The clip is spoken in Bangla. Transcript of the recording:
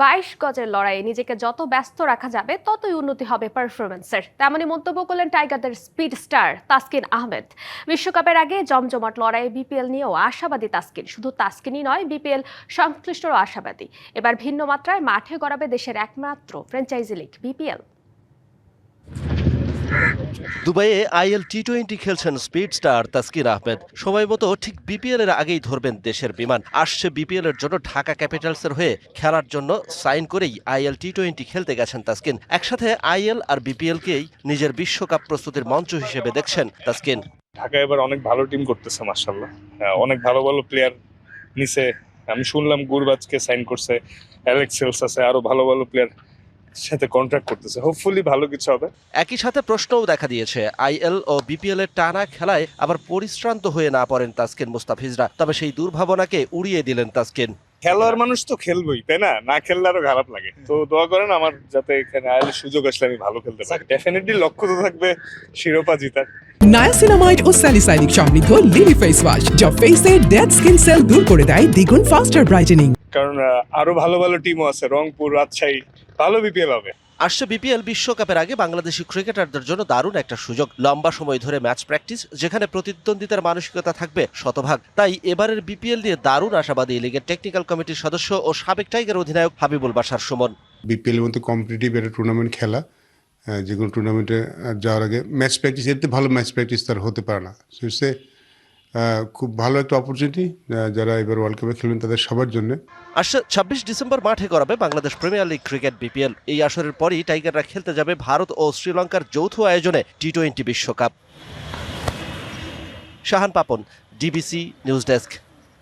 বাইশ গজের লড়াইয়ে নিজেকে যত ব্যস্ত রাখা যাবে, ততই উন্নতি হবে পারফরমেন্সের তেমনই মন্তব্য করলেন টাইগারদের স্পিড স্টার তাসকিন আহমেদ। বিশ্বকাপের আগে জমজমাট লড়াইয়ে বিপিএল নিয়েও আশাবাদী তাসকিন। শুধু তাসকিনই নয়, বিপিএল সংশ্লিষ্টরও আশাবাদী। এবার ভিন্ন মাত্রায় মাঠে গড়াবে দেশের একমাত্র ফ্র্যাঞ্চাইজি লিগ বিপিএল। দুবাইয়ে আইএল টি টোয়েন্টি খেলছেন স্পিড স্টার তাসকিন আহমেদ। সময় মতো ঠিক বিপিএল এর আগেই ধরবেন দেশের বিমান। আসছে বিপিএল এর জন্য ঢাকা ক্যাপিটালসের হয়ে খেলার জন্য সাইন করেই আইএল টি টোয়েন্টি খেলতে গেছেন তাসকিন। একসাথে আইএল আর বিপিএল কেই নিজের বিশ্বকাপ প্রস্তুতির মঞ্চ হিসেবে দেখছেন তাসকিন। ঢাকা এবার অনেক ভালো টিম করতেছে মার্শাল্লাহ অনেক ভালো ভালো প্লেয়ার নিছে। আমি শুনলাম গুরবাজকে সাইন করছে, অ্যালেক্স সেলস আছে, আরও ভালো ভালো প্লেয়ার সাথে কন্ট্রাক্ট করতেছে। হোপফুলি ভালো কিছু হবে। একই সাথে প্রশ্নও দেখা দিয়েছে। আইএল ও বিপিএল এর টানা খেলায় আবার পরিশ্রান্ত হয়ে না পড়েন তাসকিন মুস্তাফিজরা। তবে সেই দুর্ভাবনাকে উড়িয়ে দিলেন তাসকিন। খেলোয়াড় মানুষ তো খেলবোই তাই না? না খেললে আরও খারাপ লাগে। তো দোয়া করেন আমার যাতে এখানে আয়ালের সুযোগ আসলে আমি ভালো খেলতে পারি। ডেফিনেটলি লক্ষ্য তো থাকবে শিরোপা জিতার। নায়াসিনামাইড ও স্যালিসাইনিক সমৃদ্ধ লিলি ফেস ওয়াশ যা ফেসের ডেড স্কিন সেল দূর করে দেয় দ্বিগুণ ফাস্টার ব্রাইটেনিং কারণ আরও ভালো ভালো টিমও আছে রংপুর রাজশাহী ভালো বিপিএল হবে। আসছে বিপিএল বিশ্বকাপের আগে বাংলাদেশি ক্রিকেটারদের জন্য দারুণ একটা সুযোগ। লম্বা সময় ধরে ম্যাচ প্র্যাকটিস যেখানে প্রতিদ্বন্দ্বিতার মানসিকতা থাকবে শতভাগ। তাই এবারের বিপিএল নিয়ে দারুণ আশাবাদী লিগের টেকনিক্যাল কমিটির সদস্য ও সাবেক টাইগার অধিনায়ক হাবিবুল বাসার সুমন। বিপিএল এর মতো কম্পিটিটিভ একটা টুর্নামেন্ট খেলা যে কোনো টুর্নামেন্টে যাওয়ার আগে ম্যাচ প্র্যাকটিস এতে ভালো ম্যাচ প্র্যাকটিস তার হতে পারে না। সো খুব ভালো একটা অপরচুনিটি যারা এবার ওয়ার্ল্ড কাপে খেলবেন তাদের সবার জন্য। আসছে ছাব্বিশ ডিসেম্বর মাঠে করাবে Bangladesh premier league cricket BPL এই আসরের পরই টাইগাররা খেলতে যাবে ভারত ও শ্রীলঙ্কার যৌথ আয়োজনে টি টোয়েন্টি বিশ্বকাপ। Shahan Papon DBC news desk